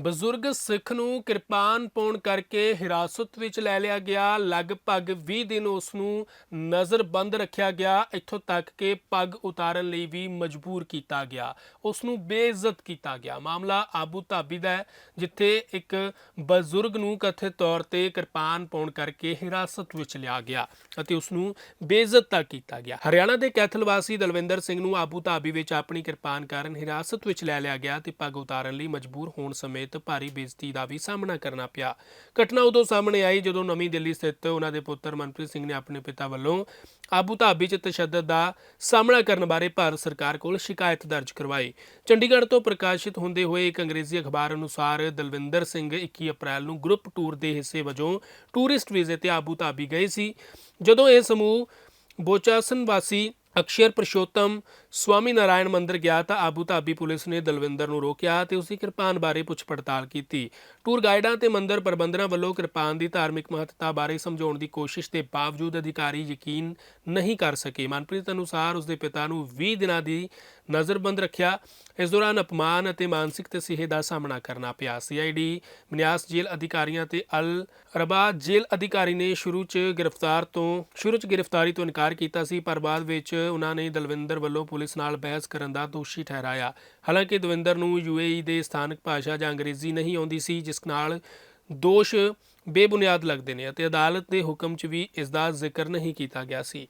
ਬਜ਼ੁਰਗ ਸਿੱਖ ਨੂੰ ਕਿਰਪਾਨ ਪਾਉਣ ਕਰਕੇ ਹਿਰਾਸਤ ਵਿੱਚ ਲੈ ਲਿਆ ਗਿਆ। ਲਗਭਗ 20 ਦਿਨ ਉਸ ਨੂੰ ਨਜ਼ਰਬੰਦ ਰੱਖਿਆ ਗਿਆ। ਇੱਥੋਂ ਤੱਕ ਕਿ ਪੱਗ ਉਤਾਰਨ ਲਈ ਵੀ ਮਜਬੂਰ ਕੀਤਾ ਗਿਆ। ਉਸ ਨੂੰ ਬੇਇੱਜ਼ਤ ਕੀਤਾ ਗਿਆ। ਮਾਮਲਾ ਆਬੂ ਧਾਬੀ ਦਾ ਹੈ, ਜਿੱਥੇ ਇੱਕ ਬਜ਼ੁਰਗ ਨੂੰ ਕਥਿਤ ਤੌਰ ਤੇ ਕਿਰਪਾਨ ਪਾਉਣ ਕਰਕੇ ਹਿਰਾਸਤ ਵਿੱਚ ਲਿਆ ਗਿਆ ਅਤੇ ਉਸ ਨੂੰ ਬੇਇੱਜ਼ਤ ਤੱਕ ਕੀਤਾ ਗਿਆ। ਹਰਿਆਣਾ ਦੇ ਕੈਥਲ ਵਾਸੀ ਦਲਵਿੰਦਰ ਸਿੰਘ ਨੂੰ ਆਬੂ ਧਾਬੀ ਵਿੱਚ ਆਪਣੀ ਕਿਰਪਾਨ ਕਾਰਨ ਹਿਰਾਸਤ ਵਿੱਚ ਲੈ ਲਿਆ ਗਿਆ ਤੇ ਪੱਗ ਉਤਾਰਨ ਲਈ ਮਜਬੂਰ ਹੋਣ ਸਮੇਂ ਸਮੇਤ ਭਾਰੀ ਬੇਇੱਜ਼ਤੀ ਦਾ ਵੀ ਸਾਹਮਣਾ ਕਰਨਾ ਪਿਆ। ਘਟਨਾ ਉਦੋਂ ਸਾਹਮਣੇ ਆਈ ਜਦੋਂ ਨਵੀਂ ਦਿੱਲੀ ਸਥਿਤ ਉਹਨਾਂ ਦੇ ਪੁੱਤਰ ਮਨਪ੍ਰੀਤ ਸਿੰਘ ਨੇ ਆਪਣੇ ਪਿਤਾ ਵੱਲੋਂ ਆਬੂ ਧਾਬੀ 'ਚ ਤਸ਼ੱਦਦ ਦਾ ਸਾਹਮਣਾ ਕਰਨ ਬਾਰੇ ਭਾਰਤ ਸਰਕਾਰ ਕੋਲ ਸ਼ਿਕਾਇਤ ਦਰਜ ਕਰਵਾਈ। ਚੰਡੀਗੜ੍ਹ ਤੋਂ ਪ੍ਰਕਾਸ਼ਿਤ ਹੁੰਦੇ ਹੋਏ ਇੱਕ ਅੰਗਰੇਜ਼ੀ ਅਖਬਾਰ ਅਨੁਸਾਰ ਦਲਵਿੰਦਰ ਸਿੰਘ 21 ਅਪ੍ਰੈਲ ਨੂੰ ਗਰੁੱਪ ਟੂਰ ਦੇ ਹਿੱਸੇ ਵਜੋਂ ਟੂਰਿਸਟ ਵੀਜ਼ੇ ਤੇ ਆਬੂ ਧਾਬੀ ਗਏ ਸੀ। ਜਦੋਂ ਇਹ ਸਮੂਹ ਬੋਚਾਸਨ ਵਾਸੀ ਅਕਸ਼ਰ ਪ੍ਰਸ਼ੋਤਮ ਸਵਾਮੀ ਨਾਰਾਇਣ ਮੰਦਿਰ ਗਿਆ ਤਾਂ ਆਬੂ ਧਾਬੀ ਪੁਲਿਸ ਨੇ ਦਲਵਿੰਦਰ ਨੂੰ ਰੋਕਿਆ ਤੇ ਉਸਦੀ ਕਿਰਪਾਨ ਬਾਰੇ ਪੁੱਛ ਪੜਤਾਲ ਕੀਤੀ। ਟੂਰ ਗਾਈਡਾਂ ਤੇ ਮੰਦਿਰ ਪ੍ਰਬੰਧਨਾਂ ਵੱਲੋਂ ਕਿਰਪਾਨ ਦੀ ਧਾਰਮਿਕ ਮਹੱਤਤਾ ਬਾਰੇ ਸਮਝਾਉਣ ਦੀ ਕੋਸ਼ਿਸ਼ ਦੇ ਬਾਵਜੂਦ ਅਧਿਕਾਰੀ ਯਕੀਨ ਨਹੀਂ ਕਰ ਸਕੇ। ਮਨਪ੍ਰੀਤ ਅਨੁਸਾਰ ਉਸਦੇ ਪਿਤਾ ਨੂੰ 20 ਦਿਨਾਂ ਦੀ ਨਜ਼ਰਬੰਦ ਰੱਖਿਆ। ਇਸ ਦੌਰਾਨ ਅਪਮਾਨ ਅਤੇ ਮਾਨਸਿਕ ਤਸੀਹੇ ਦਾ ਸਾਹਮਣਾ ਕਰਨਾ ਪਿਆ। ਸੀਆਈਡੀ ਮਨਿਆਸ ਜੇਲ੍ਹ ਅਧਿਕਾਰੀਆਂ ਤੇ ਅਲ ਰਬਾ ਜੇਲ੍ਹ ਅਧਿਕਾਰੀ ਨੇ ਸ਼ੁਰੂ 'ਚ ਗ੍ਰਿਫਤਾਰ ਤੋਂ, ਸ਼ੁਰੂ 'ਚ ਗ੍ਰਿਫਤਾਰੀ ਤੋਂ ਇਨਕਾਰ ਕੀਤਾ ਸੀ, ਪਰ ਬਾਅਦ ਵਿੱਚ ਉਹਨਾਂ ਨੇ ਦਲਵਿੰਦਰ ਵੱਲੋਂ ਪੁਲਿਸ ਨਾਲ ਬਹਿਸ ਕਰਨ ਦਾ ਦੋਸ਼ੀ ਠਹਿਰਾਇਆ। ਹਾਲਾਂਕਿ ਦਵਿੰਦਰ ਨੂੰ ਯੂਏਈ ਦੇ ਸਥਾਨਕ ਭਾਸ਼ਾ ਜਾਂ ਅੰਗਰੇਜ਼ੀ ਨਹੀਂ ਆਉਂਦੀ ਸੀ, ਜਿਸ ਨਾਲ ਦੋਸ਼ ਬੇਬੁਨਿਆਦ ਲੱਗਦੇ ਨੇ ਅਤੇ ਅਦਾਲਤ ਦੇ ਹੁਕਮ 'ਚ ਵੀ ਇਸ ਦਾ ਜ਼ਿਕਰ ਨਹੀਂ ਕੀਤਾ ਗਿਆ ਸੀ।